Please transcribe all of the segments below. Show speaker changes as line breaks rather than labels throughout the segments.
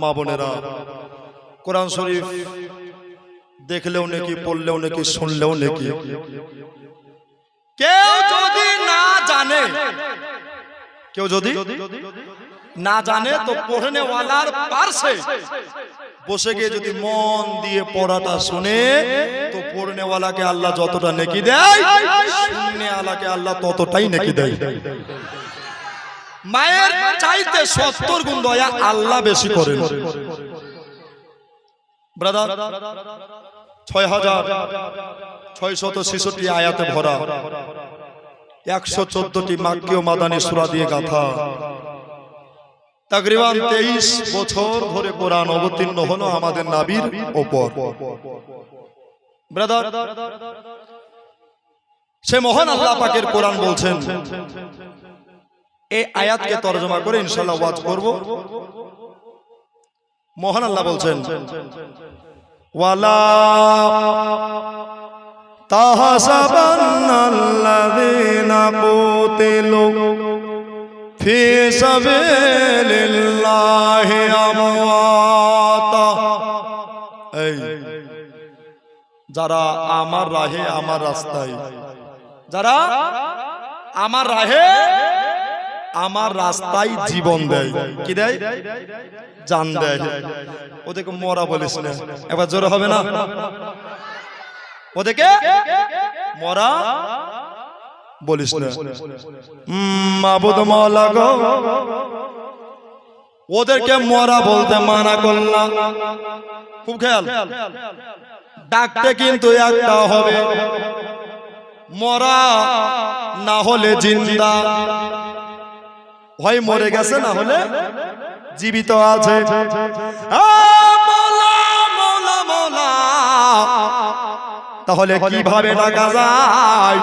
মা বোনেরা, কোরআন শরীফ দেখলেও নাকি, পড়লেও নাকি, শুনলেও নাকি। কেউ যদি না জানে, কেউ যদি না জানে, তো পড়নে ওয়ালার পার্শ্বে বসে গিয়ে যদি মন দিয়ে পড়াটা শুনে, তো পড়নে ওয়ালাকে আল্লাহ যতটা নেকি দেয় শুননে ওয়ালাকে আল্লাহ ততটাই নেকি দেয়। মায়ের চাইতে সত্তর গুণ দয়া আল্লাহ বেশি করেন। ব্রাদার ছয় হাজার ছয় শত ছেষট্টি আয়াতে ভরা, একশো চোদ্দটি মাক্কীয় মাদানী সুরা দিয়ে গাথা। তাকরিবান তেইশ বছর ধরে কোরআন অবতীর্ণ হলো আমাদের নাবির ওপর। সে মহান আল্লাহ পাকের কোরআন বলছেন এই আয়াতকে তর্জমা করে ইনশাল্লাহ ওয়াজ করব। মহান আল্লাহ বলছেন, ওয়ালা যারা আমার রাহে, আমার রাস্তায়, যারা আমার রাহে আমার রাস্তায় জীবন দেয়। কি দেয়? জান দেয়। ওদেরকে মরা বলিস না। এবার জোরে হবে না? ওদেরকে মরা বলিস না। উম, মাবুদ মাওলা গো। ওদেরকে মরা বলতে মানা করলাম খুব খেয়াল। ডাকতে কিন্তু একটা হবে। মরা না হলে জিন্দা। হয় মরে গেছে না হলে জীবিত আছে। তাহলে কীভাবে ডাকা যায়?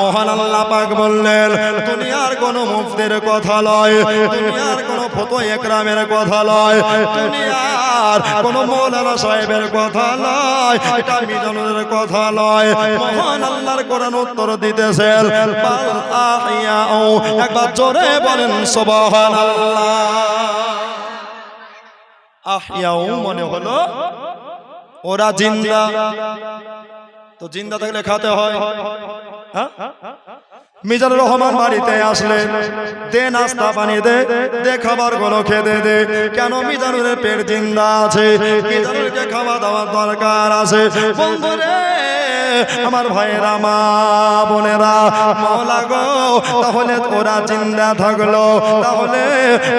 মহান আল্লাহ পাক বললেন দুনিয়ার কোন মুফতির কথা লয় দুনিয়ার কোন ফতো একরামের কথা লয় দুনিয়ার কোন মৌলানা সাহেবের কথা লয় এটা মিজানুরের কথা লয়। মহান আল্লাহর কোরআন উত্তর দিতেছেন একবার জোরে বলেন সুবহানাল্লাহ। আহিয়াউ মনে হলো ওরা জিন্দা। তো জিন্দা থাকলে খাতে হয়। হ্যাঁ? মিজানুর রহমান বাড়িতে আসলে, দে নাস্তা পানি দে দে খাবারগুলো খেতে দে। কেন মিজানুরের পেট জিন্দা আছে? মিজানুরকে খাওয়া দাওয়ার দরকার আছে। আমার ভাইয়েরা, মা বোনেরা মৌলা গো, তাহলে ওরা জিন্দা থাকল, তাহলে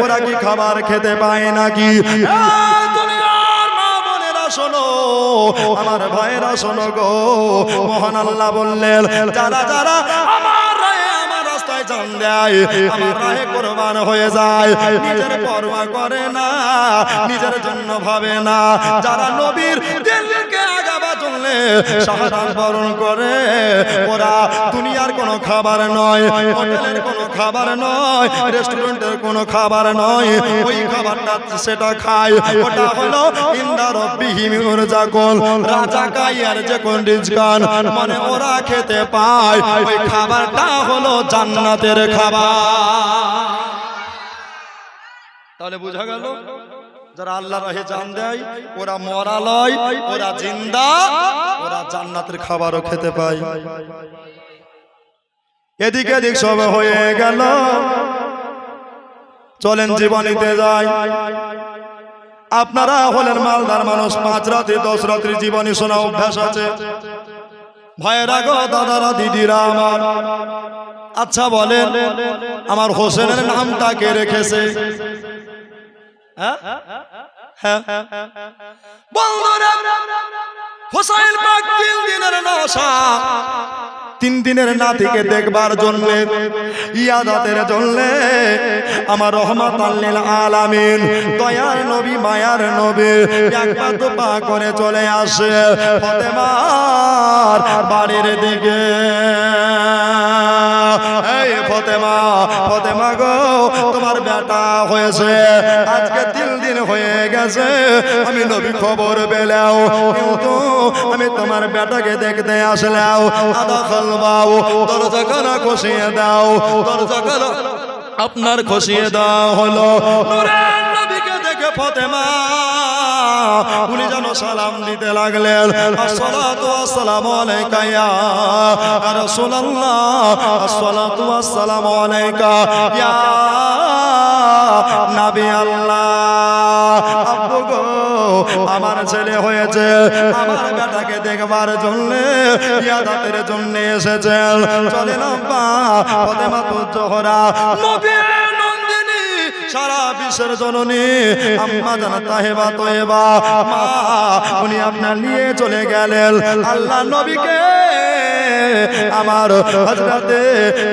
ওরা কি খাবার খেতে পায় নাকি? আমার ভাইরা শোনো গো। মহান আল্লাহ বললেন, যারা যারা হয়ে যায়, নিজের করে না, নিজের জন্য ভাবে না, যারা নবীর চললে বরণ করে। ওরা দুনিয়ার কোনো খাবার নয়, হোটেলের কোনো খাবার নয়, রেস্টুরেন্টের কোনো খাবার নয়। ওই খাবারটা সেটা খায়। ওটা হলো ইন্দা রব্বিহিমিউর জাকল রাজা কাইয়ার যে কোন রিজকান মানে ওরা খেতে পায়। ওই খাবারটা হলো জান্নাতের খাবার। তাহলে বোঝা গেল? যারা আল্লাহ রাহে জান দেয়, ওরা মরা লয় ওরা জিন্দা, ওরা জান্নাতের খাবারও খেতে পায়। এদিকে এদিক সব হয়ে গেল। চলেন জীবনীতে যাই। আপনারা হলেন মালদার মানুষ, পাঁচ রাত্রি দশ রাত্রি জীবনী শোনা অভ্যাস আছে। ভাইয়েরা গো দাদারা, দিদিরা আমার। আচ্ছা বলেন, আমার হোসেনের নামটা কে রেখেছে। বন্ধুরা, হোসাইন পাক তিন দিনের নশা। তিন দিনের নাতিকে দেখবার জন্য ইয়াদাতের জন্য আমার রহমত আল্লিল আলামিন দয়ার নবী মায়ার নবী একবার তো পা করে চলে আসে ফতেমার বাড়ির দিকে। এই ফতেমা ফতেমা গো তোমার বেটা হয়েছে আজকে তিন দিন হয়ে গেছে আমি নবী খবর পেলাও কিন্তু আমি তোমার বেটাকে দেখতে আসলাম আদা খালবাও দরজা খানা খসিয়ে দাও দরজা খানা আপনার খসিয়ে দাও হলো। নবীকে দেখে ফতেমা উনি যেন সালাম দিতে লাগলেন। আসসালাতু আসসালামু আলাইকা ইয়া রাসূলুল্লাহ। আসসালাতু আসসালামু আলাইকা ইয়া নবী আল্লাহ। আব্বু গো আমার ছেলে হয়েছে। আমার বেটাকে দেখবার জন্য ইয়াদাতের জন্য এসেছেন সারা বিশ্বের জননী আম্মা জানা তাহেবা উনি আপনার নিয়ে চলে গেলেন। আল্লাহ নবীকে আমার হযরতে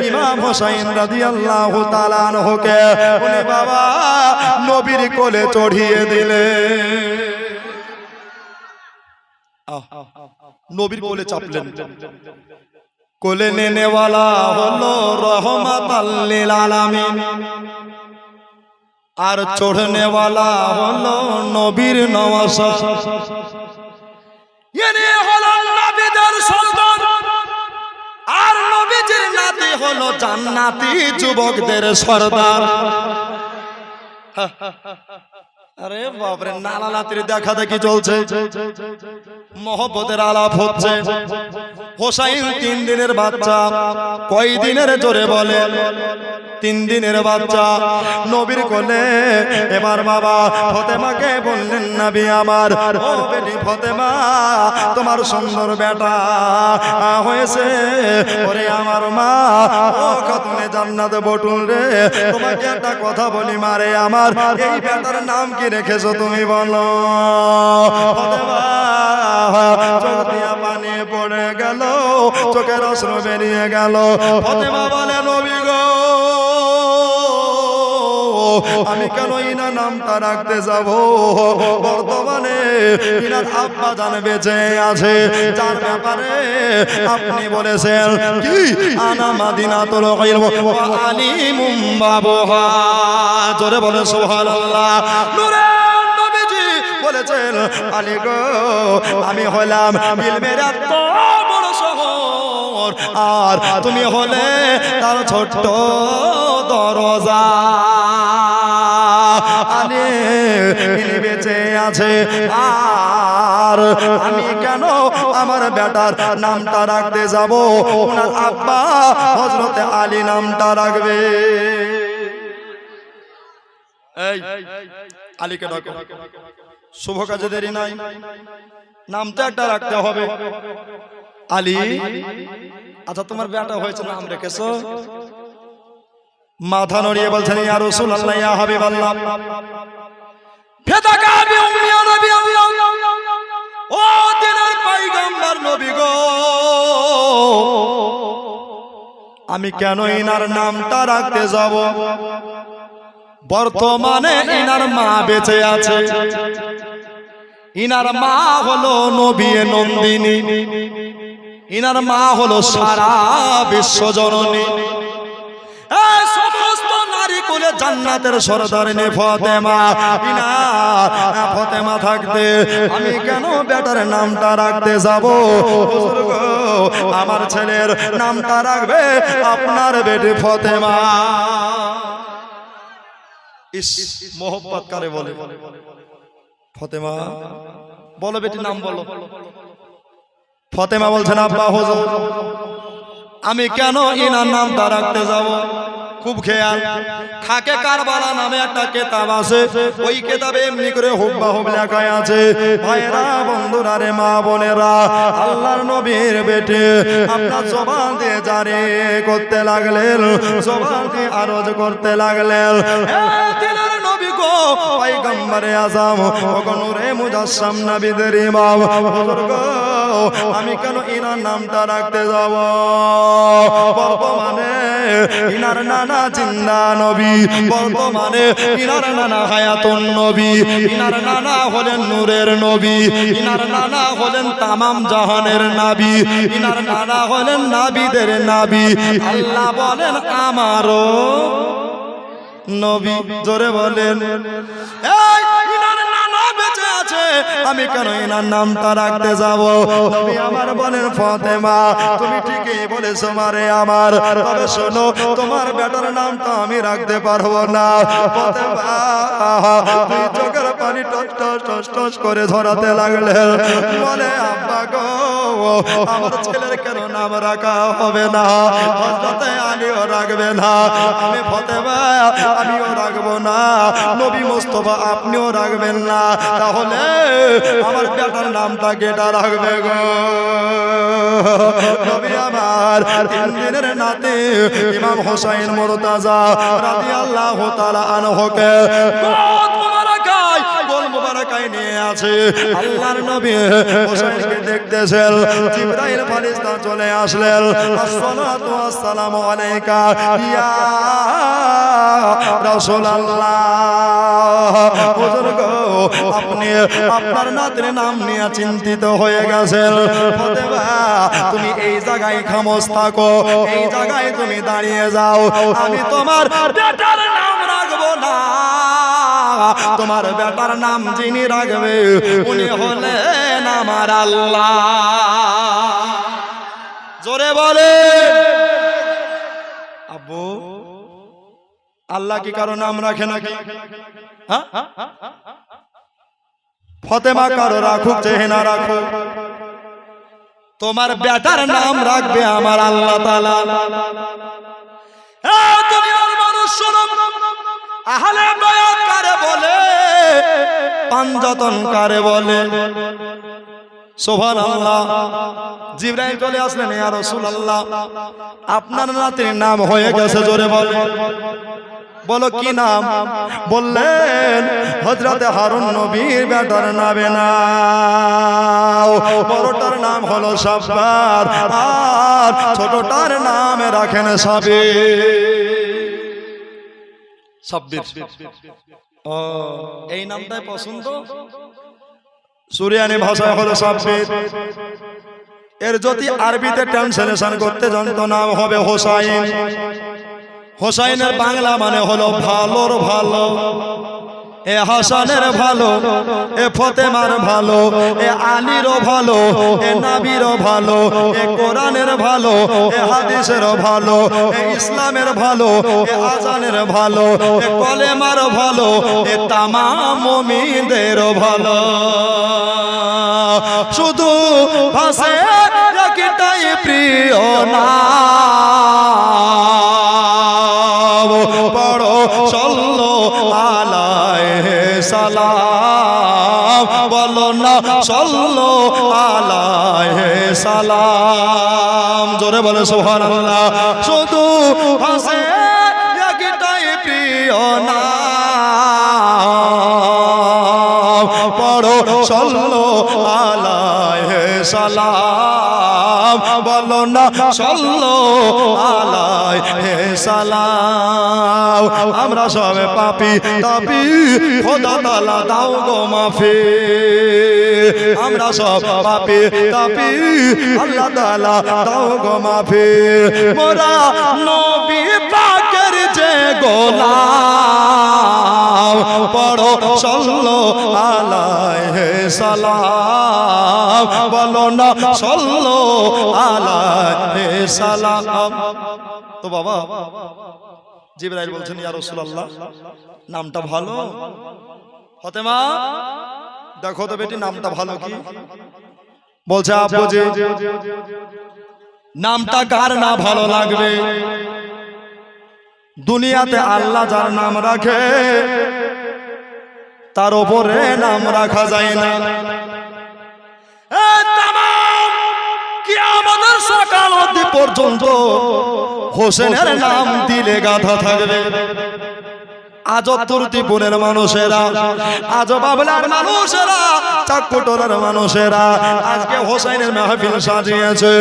ইমাম হোসাইন উনি বাবা নবীর কোলে চড়িয়ে দিলেন আহ, নবীর কোলে চাপলেন। কোলে নেনেওয়ালা হলো রহমাত আল্লিল আলামিন। আর চড়নেওয়ালা হলো নবীর নওয়াজ। ইনি হলো নবীদের সর্দার আর নবীজির নাতি হলো জান্নাতি যুবকদের সর্দার। আরে বাপরে নালা নাতির দেখা দেখি চলছে। মহব্বতের আলাপ হচ্ছে। হোসাইন তিন দিনের বাচ্চা। কয় দিনের জোরে বলে? তিন দিনের বাচ্চা। নবীর কোলে এবার বাবা ফতেমাকে বললেন নবী আমার ও বেটি ফতেমা তোমার সুন্দর বেটা হয়েছে ওরে আমার মা ও খাতুনে জান্নাত বটুল রে। তোমাকে একটা কথা বলি মারে আমার। এই বেটার নাম কি রেখেছো তুমি বলো? পানি পড়ে গেল, চোখের অস্ত্র বেরিয়ে গেল। ফতেমা বলে, নবী গো, আমি কেন ইনা নামটা রাখতে যাব। বর্তমানে ইনার আব্বা জান বেঁচে আছে। যার ব্যাপারে আপনি বলেছেন, কি? আনা মাদিনা তোর আলিমুম বাবুহা জোরে বলে সুবহানাল্লাহ। বলেছেন, আলী গো, আমি হলাম ইলমের এত বড় আর তুমি হলে তার ছোট্ট দরজা। ইনি বেঁচে আছে। আর আমি কেন আমার বেটার নামটা রাখতে যাব? ওনার আব্বা হজরতে আলী নামটা রাখবে। এই, আলীকে ডাকো। শুভ কাজে দেরি নাই। নামটা একটা রাখতে হবে। আলী আচ্ছা তোমার বেটা হয়েছে, নাম রেখেছো? মাথা নড়িয়ে বলছেন ইয়া রাসূলুল্লাহ ইয়া হাবিবাল্লাহ। ফেদাকা বি উম্মি ইয়া নবী আল্লাহ। ও দিনের পয়গম্বর নবী গো। আমি কেন ইনার নামটা রাখতে যাব? বর্তমানে ইনার মা বেঁচে আছে। ইনার মা হলো নবী নন্দিনী। ইনার মা হলো সারা বিশ্ব জান্নাতের সরদার নে ফতেমা। ইনা, ফতেমা থাকতে আমি কেন বেটার নামটা রাখতে যাব? আমার ছেলের নামটা রাখবে আপনার বেটি ফতেমা। ইস, মোহব্বত কারে বলে? ফতেমা, বলো বেটি নাম বলো। ফতেমা বলছেন, আব্বা, হুজুর, আমি কেন ইনার নামটা রাখতে যাব? খুব খেয়াল। খাকে কারবালা নামে একটা কেতাব আছে। ওই কেতাবে এমনি করে হুব্বা হুব লেখায় আছে। ভাইরা বন্ধুরা রে, মা বোনেরা, আল্লাহর নবীর বেটে আপনার জবান দিয়ে জারি করতে লাগলেন, জবান দিয়ে আরজ করতে লাগলেন। পয়গম্বরে আজম নূরে মুজাসসাম নবীদের ইমাম। হুজুর গো আমি কেন ইনার নামটা রাখতে যাব? বর্তমানে ইনার নানা জিন্দা নবী, বর্তমানে ইনার নানা হায়াতুন নবী, ইনার নানা হলেন নূরের নবী, ইনার নানা হলেন তামাম জাহানের নাবি, ইনার নানা হলেন নাবিদের নাবি। আল্লাহ বলেন, আমারও নবী, জোরে বলেন। আমি কেন এনার নামটা রাখতে যাব? তুমি আমার বলেন ফতেমা। তুমি ঠিকই বলেছ মারে আমার। তবে শোনো, তোমার বেটার নামটা আমি রাখতে পারব না। ফতেমা, তুই চোখের পানি টস টস টস টস করে ঝরাতে লাগলে। বলে, আব্বা গো, আমার ছেলের কেন নাম রাখা হবে না? হজরতে আলীও রাখবে না। আমি ফতেমা, আমিও রাখব না। নবী মোস্তফা, আপনিও রাখবেন না। তাহলে আমার বেটার নামটা কেটা রাখবে গো? নবী আমার তিন দিনের নাতে ইমাম হোসাইন মোরতাজা রাদিয়াল্লাহু তাআলা আনহুকে মোবারকায় নিয়ে আছে। আল্লাহর নবী হোসাইনকে দেখতেছেন। জিবরাইল চলে আসলেন। আসসালাতু আসসালামু আলাইকা। ইয়া রাসূলুল্লাহ। আপনি আপনার নাতের নাম নিয়ে চিন্তিত হয়ে গেছেন। ফতেমা, তুমি এই জায়গায় খামোশ থাকো। এই জায়গায় তুমি দাঁড়িয়ে যাও। আমি তোমার বেটার নাম রাখব না। তোমার বেটার নাম যিনি রাখবে, উনি হলেন আমার আল্লাহ। জোরে বলে। আব্বু, আল্লাহ কি কারও নাম রাখে নাকি? হ্যাঁ? ফতেমা কারও রাখুক চেহে না রাখুক। তোমার বেটার নাম রাখবে আমার আল্লাহ বলে পাঞ্জাতন কারে বলে। সোভান আল্লাহ জিব্রাইল চলে আসলেন, ইয়া রাসূলুল্লাহ, আপনার নাতির নাম হয়ে গেছে জোরে বলে। বলো, কি নাম? বললেন হজরতে হারুন নবীর বেটার নামে না বড়টার নাম হলো সাব্বার, আর ছোটটার নাম রাখেন সাবে সাব্বির। ও, এই নামটাই পছন্দ? সুরিয়ানি ভাষা হলো সাব্বির। এর যদি আরবিতে ট্রান্সলেশন করতে জানতো নাম হবে হোসাইন। হোসাইনের বাংলা মানে হলো ভালোর ভালো। এ হাসানের ভালো, এ ফতেমার ভালো, এ আলীরও ভালো, এ নাবিরও ভালো, এ কোরআনের ভালো, এ হাদিসের ভালো, এ ইসলামের ভালো, এ আজানের ভালো, এ কলেমার ভালো, এ তামাম মুমিনদের ভালো। শুধু ভাসে একটাই প্রিয় না বড় সল্ল আলায় সালাম, বলো না, সল্ল আলায় সালাম। জোরে বলে সোহান শুধু হাসে একটাই প্রিয় না পড়ো, সল্ল আলায় সালাম। বলো না সল্লো আলাই হে সালাম। আমরা সব পাপি তাপি খোদা তালা দাও গো মাফি। আমরা সব পাপি তাপি আল্লাহ তালা দাও গো মাফি। মোরা নবী গোলাম, পড়ো সল্লো আলাইহে সালাম। বলো না সল্লো আলাইহে সালাম। তো বাবা, জিবরাইল বলছেন, ইয়া রাসূলুল্লাহ, নামটা ভালো? ফতেমা, দেখো তো বেটি, নামটা ভালো কি? বলছে, আব্বু জি নামটা কার না ভালো লাগবে? দুনিয়াতে আল্লাহ যার নাম রাখে তার ওপরে নাম রাখা যায় না। আমাদের সকাল অব্দি পর্যন্ত হোসেনের নাম দিলে গাধা থাকবে। আজ তুর্তিপুরের মানুষেরা আজ বাবলার মানুষেরা চাকুটোলার মানুষেরা। আজকে হোসাইনের মেহফিল সাজিয়েছে।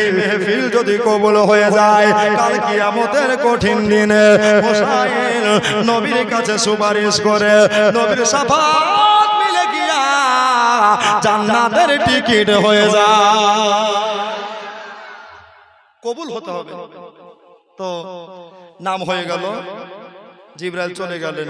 এই মেহফিল যদি কবুল হয়ে যায় কাল কিয়ামতের কঠিন দিনে হোসাইন নবীর কাছে সুপারিশ করে নবীর সাফাত মিলে গিয়া জান্নাতের টিকিট হয়ে যায়। কবুল হতে হবে। তো নাম হয়ে গেল জিব্রাইল চলে গেলেন।